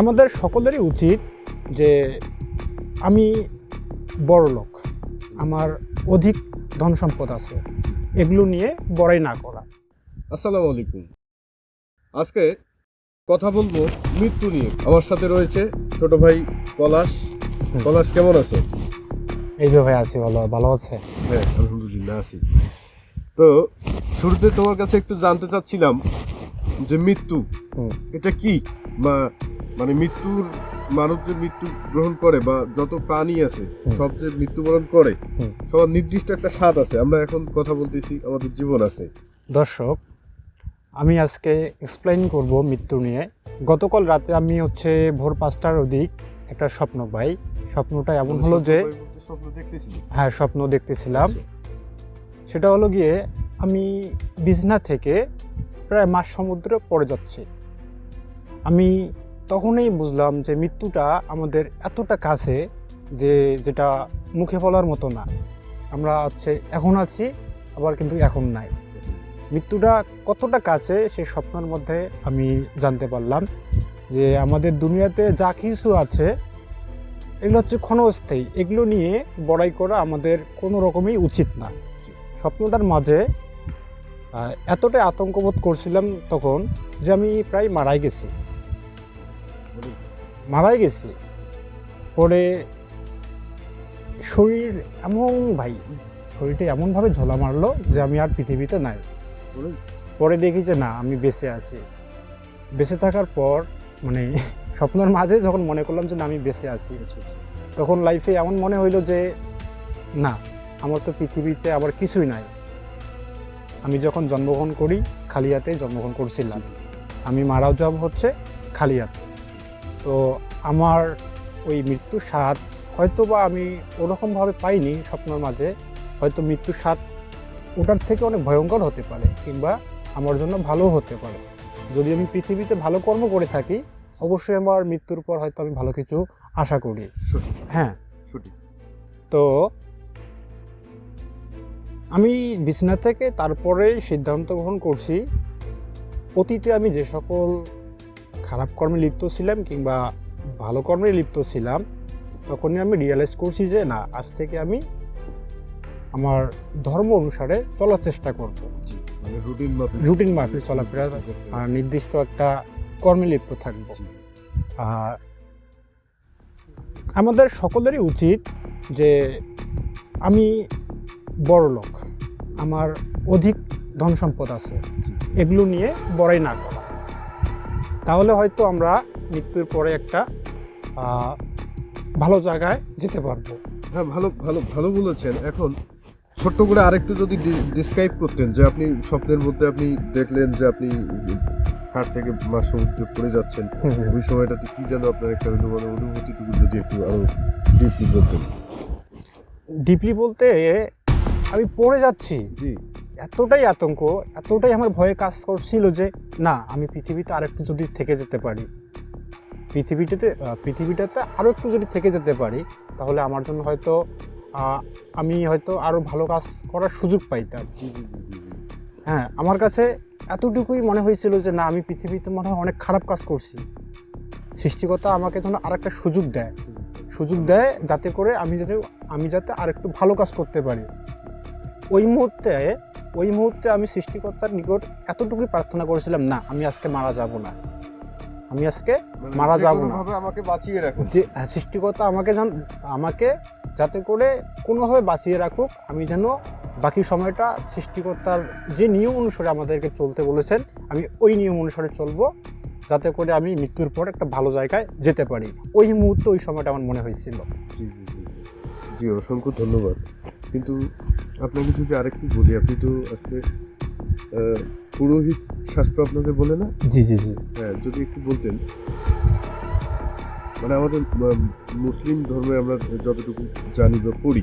আমাদের সকলেরই উচিত যে আমি বড় লোক আমার অধিক ধন সম্পদ আছে এগুলো নিয়ে বড়াই না করা। আসসালামু আলাইকুম। আজকে কথা বলব মৃত্যু নিয়ে। আমার সাথে রয়েছে ছোট ভাই পলাশ। পলাশ কেমন আছো? এই যে ভাই আছি ভালো ভালো আছে? হ্যাঁ আলহামদুলিল্লাহ আছি। তো শুরুতে তোমার কাছে একটু জানতে চাচ্ছিলাম যে মৃত্যু এটা কি? বা মানে মৃত্যুর মানুষ যে মৃত্যু গ্রহণ করে বা যত প্রাণী আছে। সব যে মৃত্যুবরণ করে সবার নির্দিষ্ট একটা স্বাদ আছে। আমরা এখন কথা বলতেছি আমাদের জীবন আছে। দর্শক আমি আজকে এক্সপ্লেন করব মৃত্যু নিয়ে। গতকাল রাতে আমি হচ্ছে ভোর পাঁচটার অধিক একটা স্বপ্ন পাই। স্বপ্নটা এমন হলো যে হ্যাঁ স্বপ্ন দেখতেছিলাম। সেটা হলো গিয়ে আমি বিছনা থেকে প্রায় মাস সমুদ্রে পড়ে যাচ্ছি। আমি তখনই বুঝলাম যে মৃত্যুটা আমাদের এতটা কাছে যে যেটা মুখে বলার মতো না। আমরা হচ্ছে এখন আছি, আবার কিন্তু এখন নাই। মৃত্যুটা কতটা কাছে সেই স্বপ্নের মধ্যে আমি জানতে পারলাম যে আমাদের দুনিয়াতে যা কিছু আছে, এগুলো হচ্ছে ক্ষণস্থায়ী। এগুলো নিয়ে বড়াই করা আমাদের কোনো রকমই উচিত না। স্বপ্নটার মাঝে এতটাই আতঙ্কবোধ করছিলাম তখন যে আমি প্রায় মারাই গেছি। মারাই গেছে। পরে শরীর এমন ভাই শরীরটা এমনভাবে ঝোলা মারলো যে আমি আর পৃথিবীতে নাই। পরে দেখি যে না আমি বেঁচে আছি। বেঁচে থাকার পর মানে স্বপ্নের মাঝে যখন মনে করলাম যে না আমি বেঁচে আছি আচ্ছা, আচ্ছা। তখন লাইফে এমন মনে হইল যে না আমার তো পৃথিবীতে আবার কিছুই নাই। আমি যখন জন্মগ্রহণ করি খালি হাতে জন্মগ্রহণ করছিলাম। আমি মারাও যাব হচ্ছে খালি হাতে তো আমার ওই মৃত্যুর স্বাদ হয়তো বা আমি ওরকমভাবে পাইনি স্বপ্নের মাঝে। হয়তো মৃত্যুর স্বাদ ওটার থেকে অনেক ভয়ঙ্কর হতে পারে কিংবা আমার জন্য ভালো হতে পারে। যদি আমি পৃথিবীতে ভালো কর্ম করে থাকি অবশ্যই আমার মৃত্যুর পর হয়তো আমি ভালো কিছু আশা করি। হ্যাঁ। তো আমি বিছনা থেকে তারপরে সিদ্ধান্ত গ্রহণ করছি অতীতে আমি যে সকল খারাপ কর্মে লিপ্ত ছিলাম কিংবা ভালো কর্মে লিপ্ত ছিলাম তখনই আমি রিয়েলাইজ করছি যে না আজ থেকে আমি আমার ধর্ম অনুসারে চলার চেষ্টা করব। মানে রুটিন মাফিক রুটিন মাফিক চলাফেরা আর নির্দিষ্ট একটা কর্মে লিপ্ত থাকব। আর আমাদের সকলেরই উচিত যে আমি বড় লোক আমার অধিক ধন সম্পদ আছে এগুলো নিয়ে বড়াই না করা। তাহলে হয়তো আমরা মৃত্যুর পরে একটা ভালো জায়গায় যেতে পারব। হ্যাঁ ভালো ভালো ভালো বলেছেন। এখন ছোট্ট করে আরেকটু যদি ডিসক্রাইব করতেন যে আপনি স্বপ্নের মধ্যে আপনি দেখলেন যে আপনি হাট থেকে মাছ সমুদ্রে পড়ে যাচ্ছেন। ওই সময়টাতে কি যেন আপনার একটা মানে অনুভূতিটুকু যদি একটু আরও ডিপলি বলতেন। ডিপলি বলতে আমি পড়ে যাচ্ছি। জি। এতটাই আতঙ্ক এতটাই আমার ভয়ে কাজ করছিল যে না আমি পৃথিবীতে আরেকটু যদি থেকে যেতে পারি। পৃথিবীটাতে পৃথিবীটাতে আরও একটু যদি থেকে যেতে পারি তাহলে আমার জন্য হয়তো আমি হয়তো আরও ভালো কাজ করার সুযোগ পাইতাম। হ্যাঁ আমার কাছে এতটুকুই মনে হয়েছিল যে না আমি পৃথিবীতে মনে হয় অনেক খারাপ কাজ করছি। সৃষ্টিকর্তা আমাকে যেন আরেকটা সুযোগ দেয়। সুযোগ দেয়। যাতে করে আমি যাতে আমি যাতে আর একটু ভালো কাজ করতে পারি। ওই মুহূর্তে ওই মুহূর্তে আমি সৃষ্টিকর্তার নিকট এতটুকুই প্রার্থনা করেছিলাম না আমি আজকে মারা যাব না। আমি আজকে মারা যাব না। আমাকে বাঁচিয়ে রাখুন। যে হ্যাঁ, সৃষ্টিকর্তা আমাকে যেন আমাকে যাতে করে কোনোভাবে বাঁচিয়ে রাখুক আমি যেন বাকি সময়টা সৃষ্টিকর্তার যে নিয়ম অনুসারে আমাদেরকে চলতে বলেছেন আমি ওই নিয়ম অনুসারে চলবো যাতে করে আমি মৃত্যুর পর একটা ভালো জায়গায় যেতে পারি। ওই মুহূর্তে ওই সময়টা আমার মনে হয়েছিল। জি জি জি। জি অসংখ্য ধন্যবাদ। কিন্তু আপনাকে যদি আরেকটু বলি আপনি তো আসলে পুরোহিত শাস্ত্র আপনাদের বলে না? জি জি জি। হ্যাঁ যদি একটু বলতেন। মানে আমাদের মুসলিম ধর্মে আমরা যতটুকু জানি বা পড়ি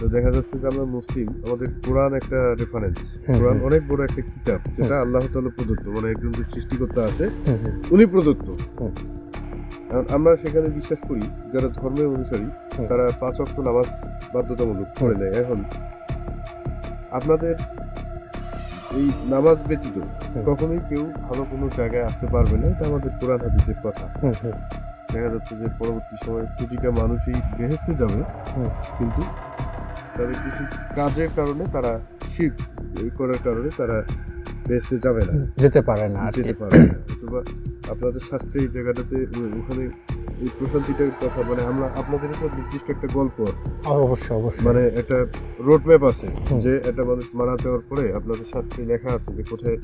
তো দেখা যাচ্ছে যে আমরা মুসলিম আমাদের কোরআন একটা রেফারেন্স কোরআন অনেক বড় একটা কিতাব যেটা আল্লাহ তাআলা প্রদত্ত। মানে একজন যে সৃষ্টিকর্তা আছে উনি প্রদত্ত। আমরা সেখানে বিশ্বাস করি যারা ধর্মের অনুসারী। তারা পাঁচ অক্ট নামাজ বাধ্যতামূলক করে নেয়। এখন আপনাদের এই নামাজ ব্যতীত কখনোই কেউ ভালো কোনো জায়গায় আসতে পারবে না। এটা আমাদের কোরআন হাদিসের কথা। হুম, দেখা যাচ্ছে যে পরবর্তী সময়ে প্রতিটা মানুষই বেহেস্তে যাবে। কিন্তু তাদের কিছু কাজের কারণে তারা শিখ করার কারণে তারা বেহেস্তে যাবে না। যেতে পারে না। যেতে পারবে না। আপনাদের শাস্ত্রে এই জায়গাটাতে ওখানে এই প্রশান্তিটার কথা মানে আমরা আপনাদের একটা নির্দিষ্ট একটা গল্প আছে। অবশ্যই অবশ্যই। মানে একটা রোড ম্যাপ আছে যে একটা মানুষ মারা যাওয়ার পরে আপনাদের শাস্ত্রে লেখা আছে যে কোথায়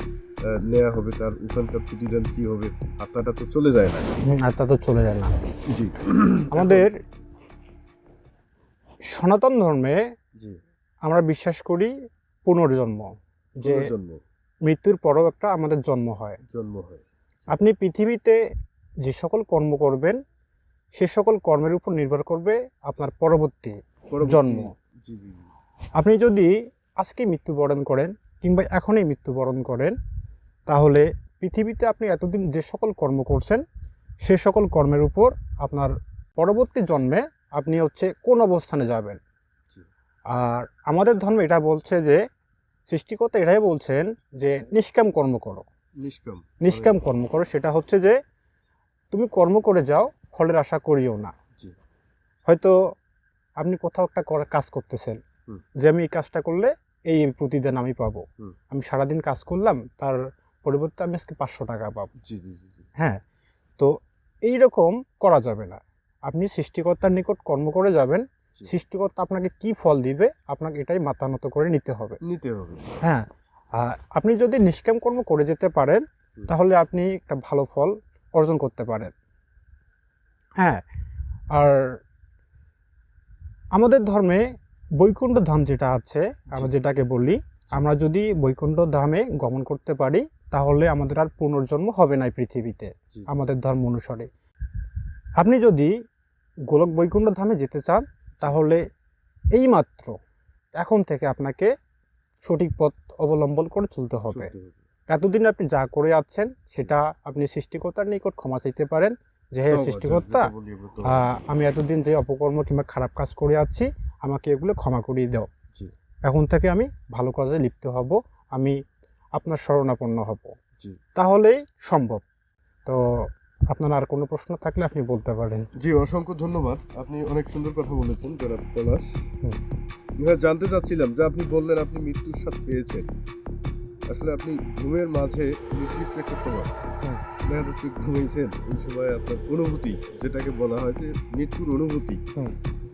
নেওয়া হবে তার ওখানকার প্রতিদান কি হবে আত্মাটা তো চলে যায় না। আর তা চলে যায় না। জি। আমাদের সনাতন ধর্মে জি। আমরা বিশ্বাস করি পুনর্জন্ম। যে মৃত্যুর পরও একটা আমাদের জন্ম হয়। জন্ম হয়। আপনি পৃথিবীতে যে সকল কর্ম করবেন সে সকল কর্মের উপর নির্ভর করবে আপনার পরবর্তী জন্ম। আপনি যদি আজকে মৃত্যুবরণ করেন কিংবা এখনই মৃত্যুবরণ করেন তাহলে পৃথিবীতে আপনি এতদিন যে সকল কর্ম করছেন সে সকল কর্মের উপর আপনার পরবর্তী জন্মে আপনি হচ্ছে কোন অবস্থানে যাবেন? আর আমাদের ধর্ম এটা বলছে যে সৃষ্টিকর্তা এটাই বলছেন যে নিষ্কাম কর্ম করো। নিষ্কাম। নিষ্কাম কর্ম করো সেটা হচ্ছে যে তুমি কর্ম করে যাও ফলের আশা করিও না। জি। হয়তো আপনি কোথাও একটা কাজ করতেছেন যে আমি এই কাজটা করলে এই প্রতিদান আমি পাবো। আমি সারাদিন কাজ করলাম তার পরিবর্তে আমি আজকে পাঁচশো টাকা পাবো। হ্যাঁ তো এই রকম করা যাবে না। আপনি সৃষ্টিকর্তার নিকট কর্ম করে যাবেন। সৃষ্টিকর্তা আপনাকে কি ফল দিবে আপনাকে এটাই মাথা নত করে নিতে হবে। নিতে হবে। হ্যাঁ আপনি যদি নিষ্কাম কর্ম করে যেতে পারেন তাহলে আপনি একটা ভালো ফল অর্জন করতে পারেন। হ্যাঁ আর আমাদের ধর্মে বৈকুণ্ঠ ধাম যেটা আছে আমরা যেটাকে বলি আমরা যদি বৈকুণ্ঠ ধামে গমন করতে পারি তাহলে আমাদের আর পুনর্জন্ম হবে না পৃথিবীতে। আমাদের ধর্ম অনুসারে। আপনি যদি গোলক বৈকুণ্ঠ ধামে যেতে চান তাহলে এইমাত্র এখন থেকে আপনাকে সঠিক পথ অবলম্বন করে চলতে হবে। এতদিন আপনি যা করে আছেন সেটা আপনি সৃষ্টিকর্তার নিকট ক্ষমা চাইতে পারেন। যে হে তওবা, সৃষ্টিকর্তা আমি এতদিন যে অপকর্ম কিংবা খারাপ কাজ করে আছি আমাকে এগুলো ক্ষমা করিয়ে দাও। এখন থেকে আমি ভালো কাজে লিপ্ত হব আমি আপনার শরণাপন্ন হব। তাহলেই সম্ভব। তো আপনার আর কোনো প্রশ্ন থাকলে আপনি বলতে পারেন। জি অসংখ্য ধন্যবাদ। আপনি অনেক সুন্দর কথা বলেছেন জনাব পলাশ। হ্যাঁ জানতে চাচ্ছিলাম যে আপনি বললেন আপনি মৃত্যুর স্বাদ পেয়েছেন। আসলে আপনি ঘুমের মাঝে নির্দিষ্ট একটা সময় দেখা যাচ্ছে ঘুমিয়েছেন। ওই সময় আপনার অনুভূতি যেটাকে বলা হয় যে মৃত্যুর অনুভূতি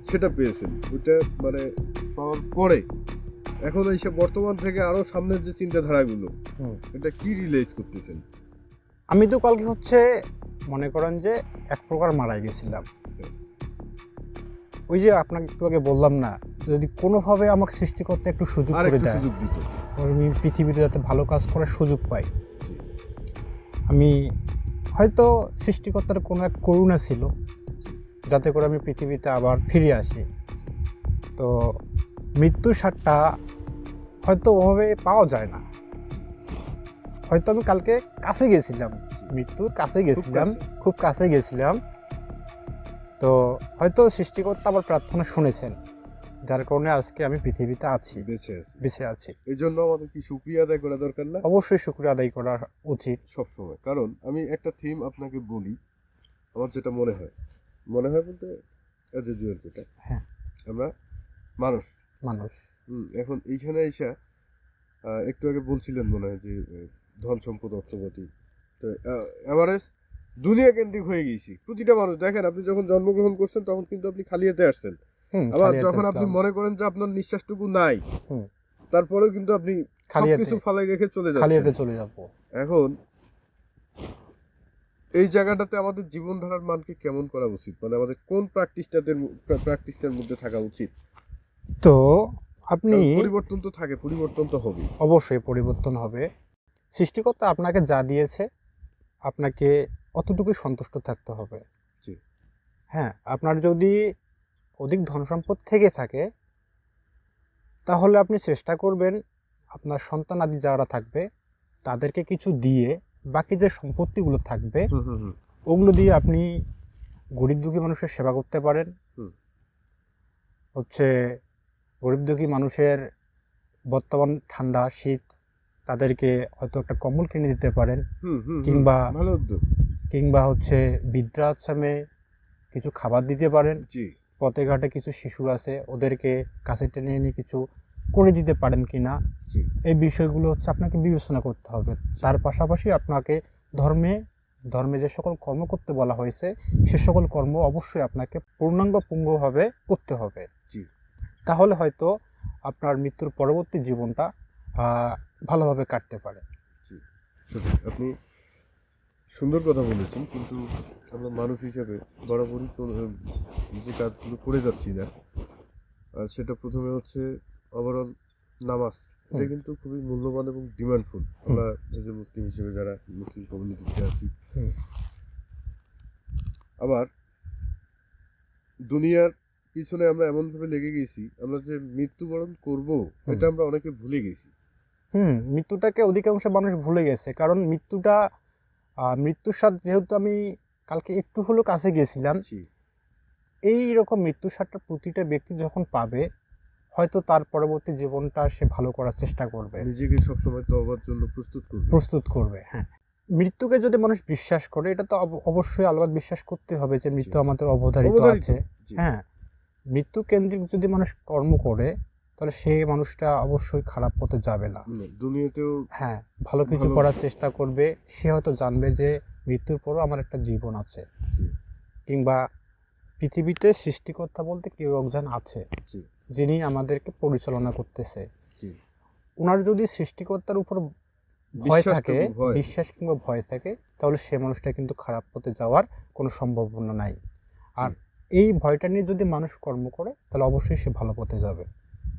সেটা পেয়েছেন। ওইটা মানে পাওয়ার পরে এখন এসে বর্তমান থেকে আরও সামনের যে চিন্তাধারাগুলো এটা কি রিলাইজ করতেছেন? আমি তো কালকে হচ্ছে মনে করেন যে এক প্রকার মারাই গেছিলাম। ওই যে আপনাকে একটু আগে বললাম না যদি কোনোভাবে আমাকে সৃষ্টি করতে একটু সুযোগ করে দেয় আমি পৃথিবীতে যাতে ভালো কাজ করার সুযোগ পাই। আমি হয়তো সৃষ্টিকর্তার কোনো এক করুণা ছিল যাতে করে আমি পৃথিবীতে আবার ফিরে আসি। তো মৃত্যুর স্বাদটা হয়তো ওভাবে পাওয়া যায় না। হয়তো আমি কালকে কাছে গেছিলাম। মৃত্যুর কাছে গেছিলাম খুব কাছে গেছিলাম। তো হয়তো সৃষ্টিকর্তা আমার প্রার্থনা শুনেছেন যার কারণে আজকে আমি পৃথিবীতে আছি বেঁচে আছে। বেঁচে আছি। এই জন্য আমাদের কি সুক্রিয়া আদায় করা দরকার না? অবশ্যই শুক্রিয়া আদায় করা উচিত। সব সময়। কারণ আমি একটা থিম আপনাকে বলি আমার যেটা মনে হয়। মনে হয় বলতে অ্যাজ যেটা। হ্যাঁ। আমরা মানুষ। মানুষ। হুম, এখন এইখানে এসা একটু আগে বলছিলেন মনে হয় যে ধন সম্পদ অর্থপতি। তো দুনিয়া কেন্দ্রিক হয়ে গেছি প্রতিটা মানুষ দেখেন আপনি যখন জন্মগ্রহণ করছেন তখন কিন্তু আপনি খালি হাতে আসছেন। আবার যখন আপনি মনে করেন যে আপনার নিঃশ্বাসটুকু নাই তারপরেও কিন্তু আপনি সবকিছু ফালাই রেখে চলে যাচ্ছেন। চলে যাব। এখন এই জায়গাটাতে আমাদের জীবনধারার মানকে কেমন করা উচিত? মানে আমাদের কোন প্র্যাকটিসটাতে প্র্যাকটিসটার মধ্যে থাকা উচিত? তো আপনি পরিবর্তন তো থাকে পরিবর্তন তো হবে অবশ্যই পরিবর্তন হবে। সৃষ্টিকর্তা আপনাকে যা দিয়েছে আপনাকে অতটুকুই সন্তুষ্ট থাকতে হবে। জি। হ্যাঁ আপনার যদি অধিক ধন সম্পদ থেকে থাকে তাহলে আপনি চেষ্টা করবেন আপনার সন্তান আদি যারা থাকবে তাদেরকে কিছু দিয়ে বাকি যে সম্পত্তিগুলো থাকবে ওগুলো দিয়ে আপনি গরিব দুঃখী মানুষের সেবা করতে পারেন। হচ্ছে গরিব দুঃখী মানুষের বর্তমান ঠান্ডা শীত তাদেরকে হয়তো একটা কম্বল কিনে দিতে পারেন কিংবা- কিংবা হচ্ছে বৃদ্ধাশ্রমে কিছু খাবার দিতে পারেন। জি। পথে ঘাটে কিছু শিশু আছে ওদেরকে কাছে টেনে এনে কিছু করে দিতে পারেন কি না এই বিষয়গুলো হচ্ছে আপনাকে বিবেচনা করতে হবে। তার পাশাপাশি আপনাকে ধর্মে ধর্মে যে সকল কর্ম করতে বলা হয়েছে সে সকল কর্ম অবশ্যই আপনাকে পূর্ণাঙ্গ পুঙ্গভাবে করতে হবে। জি। তাহলে হয়তো আপনার মৃত্যুর পরবর্তী জীবনটা আহ, ভালোভাবে কাটতে পারে। আপনি সুন্দর কথা বলেছেন কিন্তু আমরা মানুষ হিসাবে বরাবরই যে কাজগুলো করে যাচ্ছি না আর সেটা প্রথমে হচ্ছে ওভারঅল নামাজ। এটা কিন্তু খুবই মূল্যবান এবং ডিমান্ডফুল আমরা এই যে মুসলিম হিসেবে যারা মুসলিম কমিউনিটিতে আছি আবার দুনিয়ার পিছনে আমরা এমনভাবে লেগে গেছি আমরা যে মৃত্যুবরণ করব এটা আমরা অনেকে ভুলে গেছি। হুম মৃত্যুটাকে অধিকাংশ মানুষ ভুলে গেছে। কারণ মৃত্যুটা মৃত্যুর সাথে যেহেতু আমি কালকে একটু হলেও কাছে গিয়েছিলাম এই রকম মৃত্যুর স্বাদটা প্রতিটা ব্যক্তি যখন পাবে হয়তো তার পরবর্তী জীবনটা সে ভালো করার চেষ্টা করবে। নিজেকে সবসময় তওবার জন্য প্রস্তুত করবে। প্রস্তুত করবে হ্যাঁ। মৃত্যুকে যদি মানুষ বিশ্বাস করে এটা তো অব- অবশ্যই আলাদা বিশ্বাস করতে হবে যে মৃত্যু আমাদের অবধারিত, আছে হ্যাঁ। মৃত্যু কেন্দ্রিক যদি মানুষ কর্ম করে তাহলে সেই মানুষটা অবশ্যই খারাপ পথে যাবে না। দুনিয়াতেও হ্যাঁ ভালো কিছু করার চেষ্টা করবে সে হয়তো জানবে যে মৃত্যুর পরও আমার একটা জীবন আছে। কিংবা পৃথিবীতে সৃষ্টিকর্তা বলতে কেউ একজন আছে যিনি আমাদেরকে পরিচালনা করতেছে। ওনার যদি সৃষ্টিকর্তার উপর ভয় থাকে বিশ্বাস কিংবা ভয় থাকে তাহলে সে মানুষটা কিন্তু খারাপ পথে যাওয়ার কোনো সম্ভাবনা নাই। আর এই ভয়টা নিয়ে যদি মানুষ কর্ম করে তাহলে অবশ্যই সে ভালো পথে যাবে।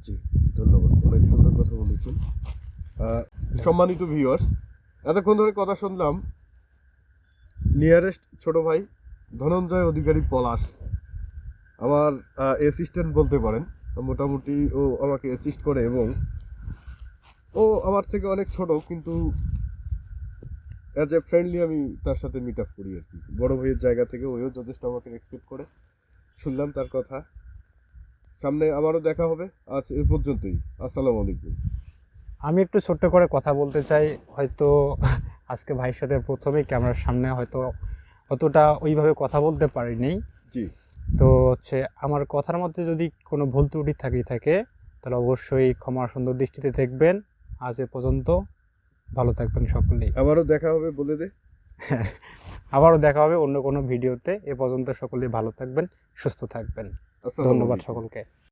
জি, ধন্যবাদ। অনেক সুন্দর কথা বলেছেন। সম্মানিত ভিউয়ার্স এতক্ষণ ধরে কথা শুনলাম নিয়ারেস্ট ছোট ভাই ধনঞ্জয় অধিকারী পলাশ। আমার অ্যাসিস্ট্যান্ট বলতে পারেন। মোটামুটি ও আমাকে অ্যাসিস্ট করে এবং ও আমার থেকে অনেক ছোট, কিন্তু অ্যাজ এ ফ্রেন্ডলি আমি তার সাথে মিট আপ করি আর কি। বড় ভাইয়ের জায়গা থেকে ওও যথেষ্ট আমাকে রেসপেক্ট করে। শুনলাম তার কথা। সামনে আবারও দেখা হবে। আজ এ পর্যন্তই। আসসালামু আলাইকুম। আমি একটু ছোট্ট করে কথা বলতে চাই। হয়তো আজকে ভাইয়ের সাথে প্রথমেই ক্যামেরার সামনে হয়তো অতটা ওইভাবে কথা বলতে পারিনি। জি। তো হচ্ছে আমার কথার মধ্যে যদি কোনো ভুল ত্রুটি থাকি থাকে তাহলে অবশ্যই ক্ষমা সুন্দর দৃষ্টিতে দেখবেন। আজ এ পর্যন্ত ভালো থাকবেন সকলেই। আবারও দেখা হবে বলে দে। আবারও দেখা হবে অন্য কোনো ভিডিওতে। এ পর্যন্ত সকলেই ভালো থাকবেন সুস্থ থাকবেন। ধন্যবাদ। সকলকে